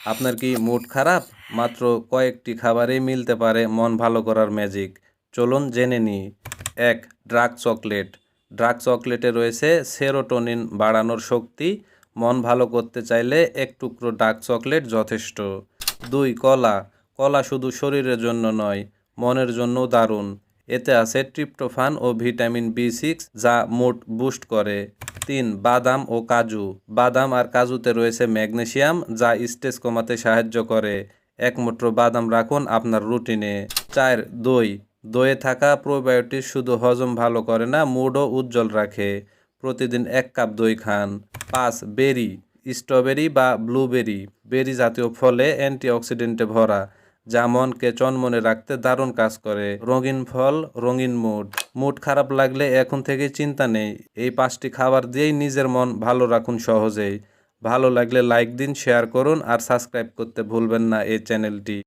আপনার কি মুড খারাপ? মাত্র কয়েকটি মিলতে পারে মন ভালো করার ম্যাজিক চলুন জেনে নিই এক ড্রাগ চকলেট ড্রাগ চকলেটে রয়েছে সেরোটোনিন বাড়ানোর শক্তি। মন ভালো করতে চাইলে এক টুকরো ডার্ক চকলেট যথেষ্ট। দুই, কলা। কলা শুধু শরীরের জন্য নয়, মনের জন্যও দারুণ। এতে আছে ট্রিপ্টোফান ও ভিটামিন বি সিক্স যা মুড বুস্ট করে। তিন, বাদাম ও কাজু। বাদাম আর কাজুতে রয়েছে ম্যাগনেশিয়াম যা স্টেজ কমাতে সাহায্য করে। এক মুঠো বাদাম রাখুন আপনার রুটিনে। চার, দই। দইয়ে থাকা প্রোবায়োটিক শুধু হজম ভালো করে না, মুডও উজ্জ্বল রাখে। প্রতিদিন এক কাপ দই খান। পাঁচ, বেরি। স্ট্রবেরি বা ব্লুবেরি। বেরি জাতীয় ফলে অ্যান্টিঅক্সিডেন্টে ভরা। যা মনকে চনমনে রাখতে দারুণ কাজ করে। রঙিন ফল, রঙিন মুড। মুড খারাপ লাগলে এখন থেকে চিন্তা নেই। এই পাঁচটি খাবার দিয়েই নিজের মন ভালো রাখুন সহজেই। ভালো লাগলে লাইক দিন, শেয়ার করুন আর সাবস্ক্রাইব করতে ভুলবেন না এই চ্যানেলটি।